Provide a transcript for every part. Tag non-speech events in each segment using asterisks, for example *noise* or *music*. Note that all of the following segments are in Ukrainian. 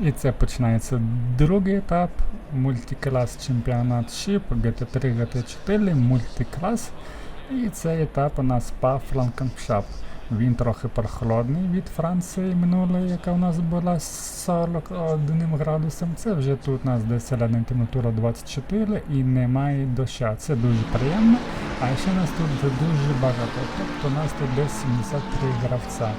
І це починається другий етап, мультиклас чемпіонат ШІП, GT3, GT4, мультиклас. І цей етап у нас по Франкеншап. Він трохи прохолодний від Франції минулої, яка у нас була з 41 градусом. Це вже тут у нас десь середня температура 24 і немає доща. Це дуже приємно. А ще нас тут дуже багато. Тобто у нас тут десь 73 гравця.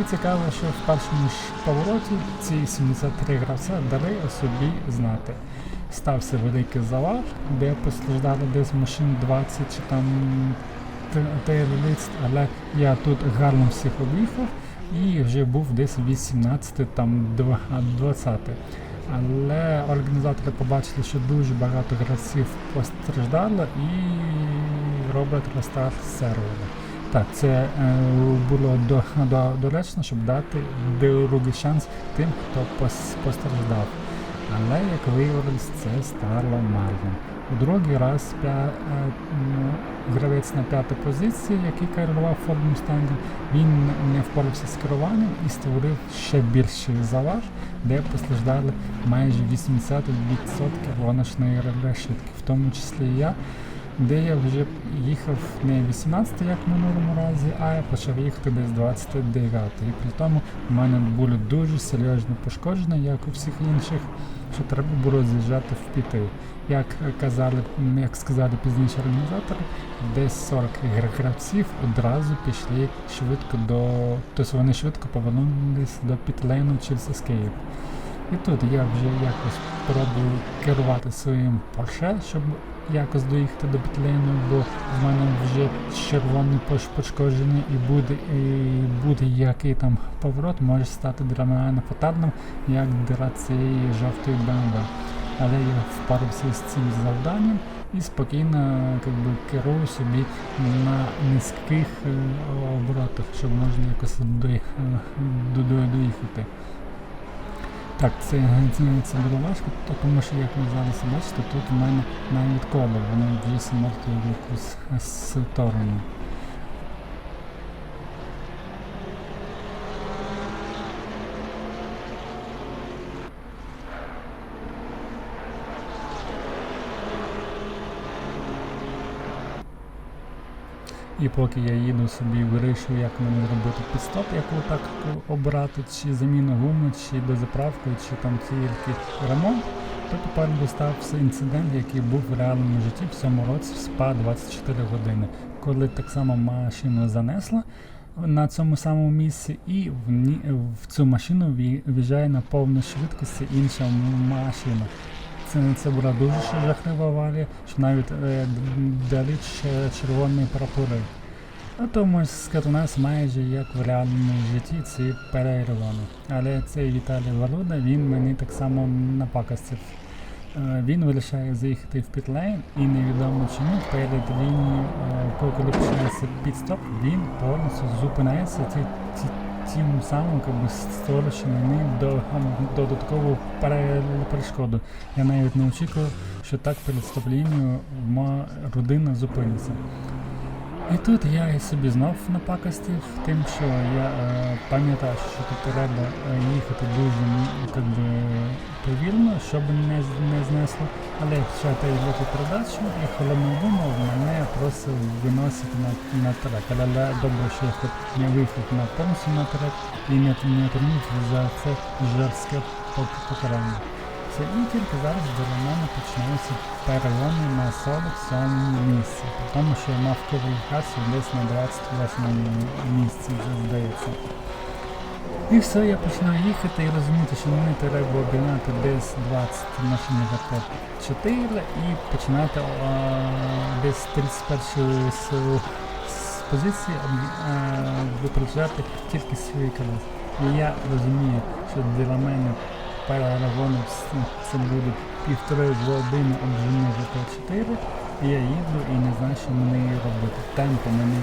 І цікаво, що в першому повороті ці 73 гравця дали собі знати. Стався великий завал, де постраждали десь машин 20 чи там тейлиць, але я тут гарно всіх об'їхав і вже був десь 18 там 20. Але організатори побачили, що дуже багато гравців постраждало і роблять рестарт сервера. Так, це е, було до, до, доречно, щоб дати другий шанс тим, хто постраждав. Але, як виявилось, це стало марним. У другий раз п'я, е, гравець на п'ятій позиції, який керував Ford Mustang, він не впорався з керуванням і створив ще більший заваж, де постраждали майже 80% гоночної решітки, в тому числі і я де я вже їхав не 18 як в минулому разі, а я почав їхати десь 29 І при тому в мене були дуже серйозні пошкодження, як у всіх інших, що треба було з'їжджати в піти. Як казали, як сказали пізніше організатори, десь 40 гравців одразу пішли швидко до. Тобто вони швидко повернулися до пітлейну через Escape. І тут я вже якось пробую керувати своїм Porsche, щоб якось доїхати до Бітлейну, бо в мене вже червоний пош пошкоджений і буде і буде який там поворот може стати мене фатальним, як для цієї жовтої BMW. Але я впорався з цим завданням і спокійно как би, керую собі на низьких е, оборотах, щоб можна якось до- доїхати. Так, це, це, було важко, то- тому що як ви зараз бачите, тут у мене навіть коло, воно дійсно мертвий в якусь сторону. І поки я їду собі вирішую, як мені зробити підстоп, яку так обрати, чи заміну гуми, чи дозаправку, чи там тільки ремонт, то тепер достався інцидент, який був в реальному житті в цьому році в СПА 24 години, коли так само машину занесла на цьому самому місці, і в, в цю машину в'їжджає на повній швидкості інша машина. Це, була дуже жахлива аварія, що навіть е, дали червоні прапори. А то можна у нас майже як в реальному житті ці перервано. Але цей Віталій Валуда, він мені так само напакостив. Е, Він вирішає заїхати в підлейн і невідомо чому перед лінією, е, коли починається підстоп, він повністю зупинається ті, ті, тим самим створюючи до, додаткову пере- перешкоду. Я навіть не очікував, що так перед стоп-лінією моя родина зупиниться. І тут я і собі знов напакостив тим, що я е, пам'ятаю, що тут треба е, їхати дуже как би, повільно, щоб не, не знесло. Але ще та його передачу і думав, мене просто виносить на, на трек. Але добре, що я хоч не виїхав на повністю на трек і не, не отримав за це жорстке пок- покарання. Це і тільки зараз біля мене починаються переломи на 47 місці, тому що я мав кваліфікацію десь на 28 місці, вже здається. І все, я починаю їхати і розуміти, що мені треба обігнати десь 20 машин ГТ 4 і починати а, десь 31 з, з позиції випереджати тільки свої колеса. І я розумію, що для мене перегони це буде півтори години обжини ГТ4, і я їду і не знаю, що мені робити. Темпу мені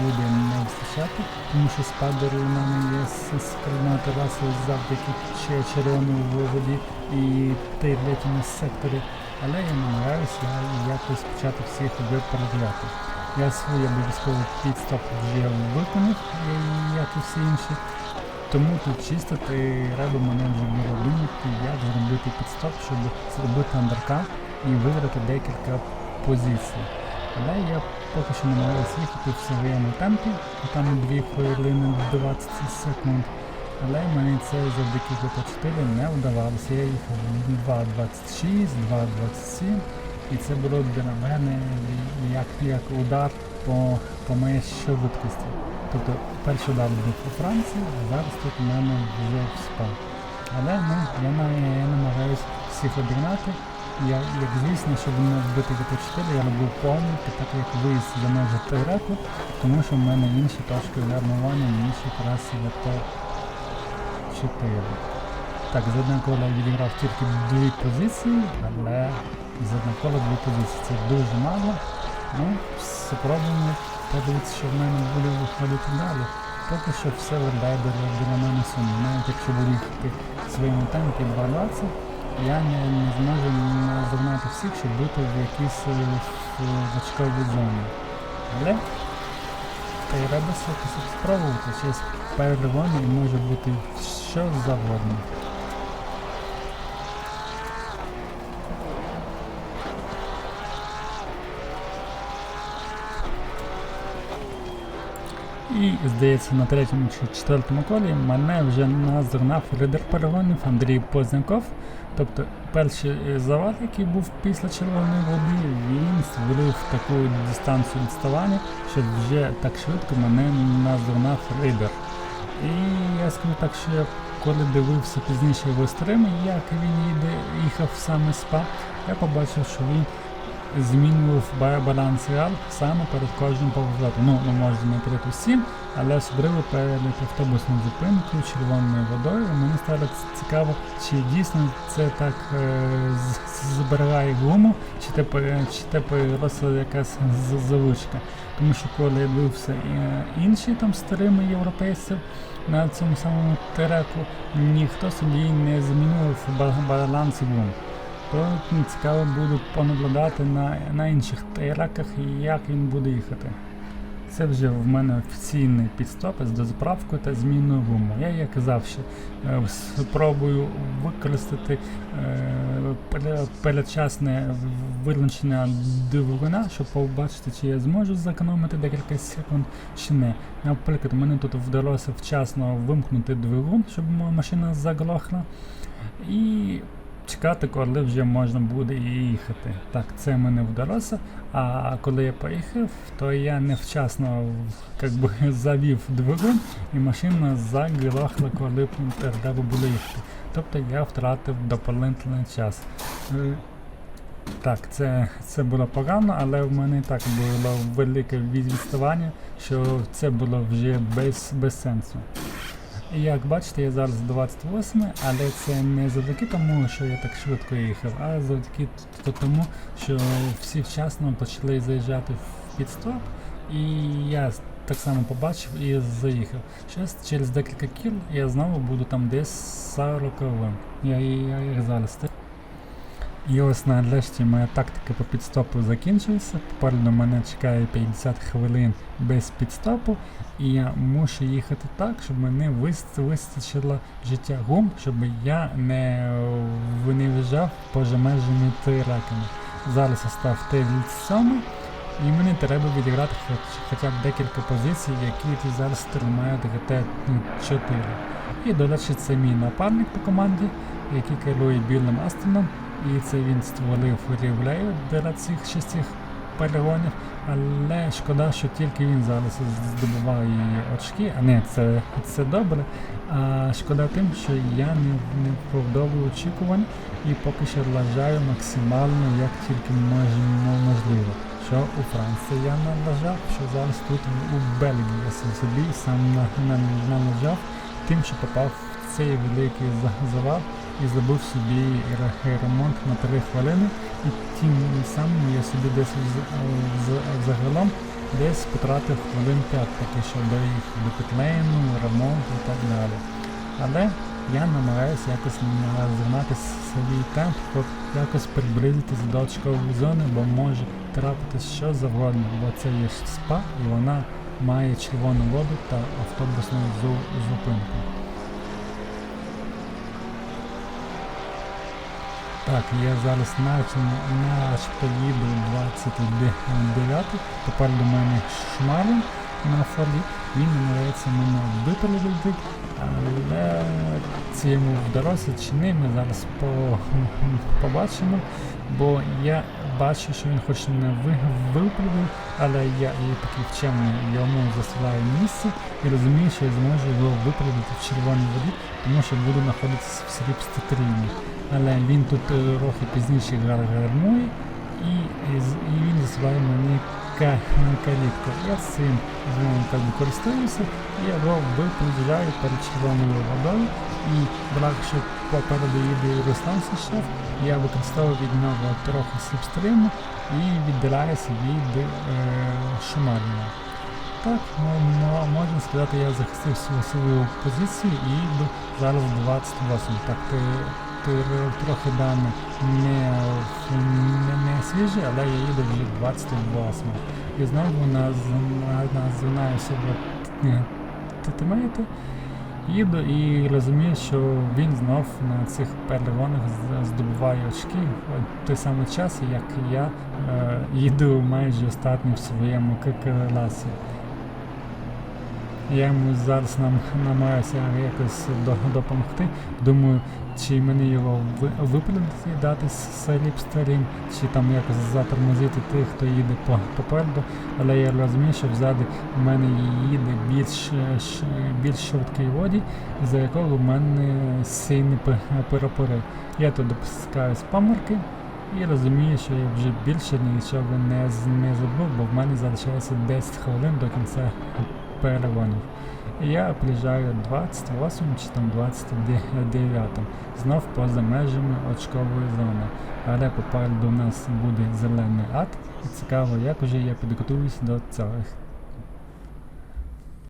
буде не вистачати, тому що спадери у мене є з з кордонної завдяки червоному воді і третьому секторі. Але я намагаюся якось почати всіх випереджати. Я свій обов'язково підстоп вже виконав, як і всі інші. Тому тут чистити треба мене вже було думати, як зробити підстоп, щоб зробити андеркат і виграти декілька позицій. Але я поки що намагаюся їхати в своєму темпі, там 2 хвилини 20 секунд. Але мені це завдяки GT4 не вдавалося. Я їхав 2.26, 2.27 і це було для мене як, як удар по, по моїй швидкості. Тобто перший удар був у Франції, а зараз тут у мене вже спав. Але ну, я, на- я намагаюся всіх обігнати. Я, як звісно, щоб не вбити GT4, я робив помилки, так як виїзд за межі рекорд, тому що в мене інші точки гармування, інші траси ВТ 4. Так, за одне коло я відіграв тільки дві позиції, але за одне коло дві позиції. Це дуже мало. Ну, спробуємо подивитися, що в мене буде виходити далі. Поки що все виглядає біля мене сумно. Навіть якщо буду їхати в своєму темпі 2.20, я не, не зможу загнати всіх, щоб бути в якійсь е, очковій зоні. Але треба спробувати. Щось переривання може бути що завгодно. І, здається, на третьому чи четвертому колі мене вже наздогнав лідер перегонів Андрій Позняков. Тобто перший е, завал, який був після червоної води, він створив таку дистанцію відставання, що вже так швидко мене наздогнав лідер. І я скажу так, що я коли дивився пізніше його стрими, як він їде, їхав саме СПА, я побачив, що він змінював баланс реал саме перед кожним поворотом. Ну, не перед усім, але особливо перед автобусною зупинкою, червоною водою. Мені стало цікаво, чи дійсно це так е, з- з- гуму, чи це, пере- чи це переросла якась з- Тому що коли я дивився е, інші там старими європейців на цьому самому тереку, ніхто собі не змінював ба- баланс гум. То ну, цікаво буде понаблюдати на, на інших треках, як він буде їхати. Це вже в мене офіційний підстоп з дозаправкою та зміною гуму. Я як казав, що е, спробую використати е, передчасне вилучення двигуна, щоб побачити, чи я зможу зекономити декілька секунд чи не. Наприклад, мені тут вдалося вчасно вимкнути двигун, щоб машина заглохла. І чекати, коли вже можна буде їхати. Так, це мене вдалося. А коли я поїхав, то я невчасно как би, *laughs* завів двигун, і машина заглохла, коли треба було їхати. Тобто я втратив дополнительний час. Е, Так, це, це було погано, але в мене і так було велике відставання, що це було вже без, без сенсу. Як бачите, я зараз 28, але це не завдяки тому, що я так швидко їхав, а завдяки тому, що всі вчасно почали заїжджати в підстоп, і я так само побачив і заїхав. Щас через декілька кіл я знову буду там десь 40 Я, я, я як зараз. І ось нарешті моя тактика по підстопу закінчилася. Попереду мене чекає 50 хвилин без підстопу, і я мушу їхати так, щоб мене вистачило життя гум, щоб я не, не виїжджав поза межами треками. Зараз я став Т-7, і мені треба відіграти хоч, хоча б декілька позицій, які ті зараз тримають ГТ-4. І, до речі, це мій напарник по команді, який керує білим Астоном, і це він створив рівлею для цих шістих перегонів. Але шкода, що тільки він зараз здобуває очки, а не це, це добре. А шкода тим, що я не, не вправдовую очікувань і поки що вважаю максимально, як тільки мож- можливо. Що у Франції я налажав, що зараз тут у Бельгії я собі сам на- на- налажав тим, що попав в цей великий завал і зробив собі ре- ремонт на 3 хвилини. І тим самим я собі десь з- загалом десь потратив хвилин 5, поки що доїхав до петлейну, ремонту і так далі. Але я намагаюся якось зігнати свій темп, щоб якось приблизитись до очкової зони, бо може трапитись що завгодно, бо це є спа і вона має червону воду та автобусну зупинку. Так, я зараз начебто їду 29 попереду мене шмарин на фолі, він намагається мене випередити, але це йому вдалося чи ні, ми зараз по, побачимо, бо я бачу, що він хоче мене ви- але я і такий вчений йому засилаю місце і розумію, що я зможу його випередити в червоній воді, тому що буду знаходитися в срібстатріні. Але він тут е, трохи пізніше гар- гармує і, і, і він засилає мені ка- калітку. Я з цим так користуюся і його випереджаю перед червоною водою. І брак, що попереду їде Руслан Сашев, я використовую від нього трохи сліпстріму і віддаляюся від е, Шумаріна. Так, мо- мо- можна сказати, я захистив свою, позицію і зараз 28. Так, ти трохи дане не, не, свіжі, але я їду в вже 28. І знову на, на, на себе титимейти. Їду і розумію, що він знов на цих перегонах здобуває очки в той самий час, як я е, їду майже останній в своєму класі. Я йому зараз нам намагаюся якось до- допомогти. Думаю, чи мені його ви- випередити дати саліп старим, чи там якось затормозити тих, хто їде по- попереду. Але я розумію, що взади в мене їде більш, більш швидкий воді, за якого в мене сильні пе- перепори. Я тут допускаюсь помилки і розумію, що я вже більше нічого не, не забув, бо в мене залишається 10 хвилин до кінця перегонів. Я приїжджаю 28 чи там 29, знов поза межами очкової зони. Але попереду у нас буде зелений ад, і цікаво, як уже я підготуюся до цього.